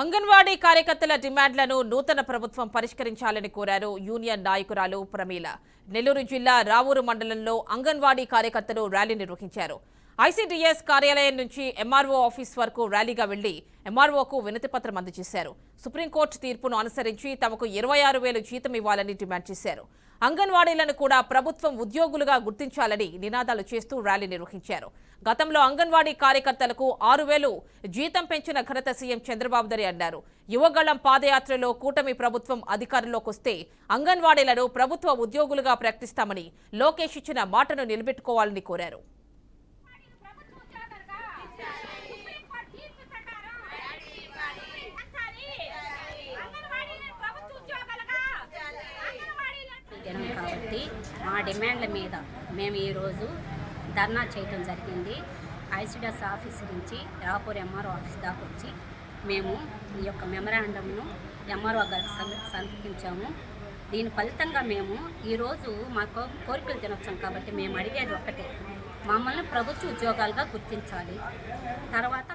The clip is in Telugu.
అంగన్వాడీ కార్యకర్తల డిమాండ్లను నూతన ప్రభుత్వం పరిష్కరించాలని కోరారు యూనియన్ నాయకురాలు ప్రమీల. నెల్లూరు జిల్లా రావూరు మండలంలో అంగన్వాడీ కార్యకర్తలు ర్యాలీ నిర్వహించారు. ఐసీడీఎస్ కార్యాలయం నుంచి ఎంఆర్ఓ ఆఫీస్ వరకు ర్యాలీగా వెళ్ళి ఎంఆర్ఓకు వినతిపత్రం అందజేశారు. సుప్రీంకోర్టు తీర్పును అనుసరించి తమకు ఇరవై ఆరు వేలు జీతం ఇవ్వాలని డిమాండ్ చేశారు. అంగన్వాడీలను కూడా ప్రభుత్వం ఉద్యోగులుగా గుర్తించాలని నినాదాలు చేస్తూ ర్యాలీ నిర్వహించారు. గతంలో అంగన్వాడీ కార్యకర్తలకు ఆరు వేలు జీతం పెంచిన ఘనత సీఎం చంద్రబాబు దరి అన్నారు. యువగళం పాదయాత్రలో కూటమి ప్రభుత్వం అధికారంలోకి వస్తే అంగన్వాడీలను ప్రభుత్వ ఉద్యోగులుగా ప్రకటిస్తామని లోకేష్ ఇచ్చిన మాటను నిలబెట్టుకోవాలని కోరారు ప్రభుత్వ ఉద్యోగాలుగా సుప్రీంకోర్టు తీర్పు ప్రకారం మార్చాలి. అంగన్వాడీలను ప్రభుత్వ ఉద్యోగాలుగా అంగన్వాడీలను దినం కాబట్టి మా డిమాండ్ల మీద మేము ఈరోజు ధర్నా చేయటం జరిగింది. ఐసిడిఎస్ ఆఫీస్ నుంచి రాపూర్ ఎంఆర్ఓ ఆఫీస్ దాకా వచ్చి మేము ఈ యొక్క మెమరాండంను ఎంఆర్ఓ గారికి సమర్పించాము దీని ఫలితంగా మేము ఈరోజు మాకు కోరికలు తినొచ్చాం కాబట్టి మేము అడిగేది ఒక్కటే మమ్మల్ని ప్రభుత్వ ఉద్యోగాలుగా గుర్తించాలి. తర్వాత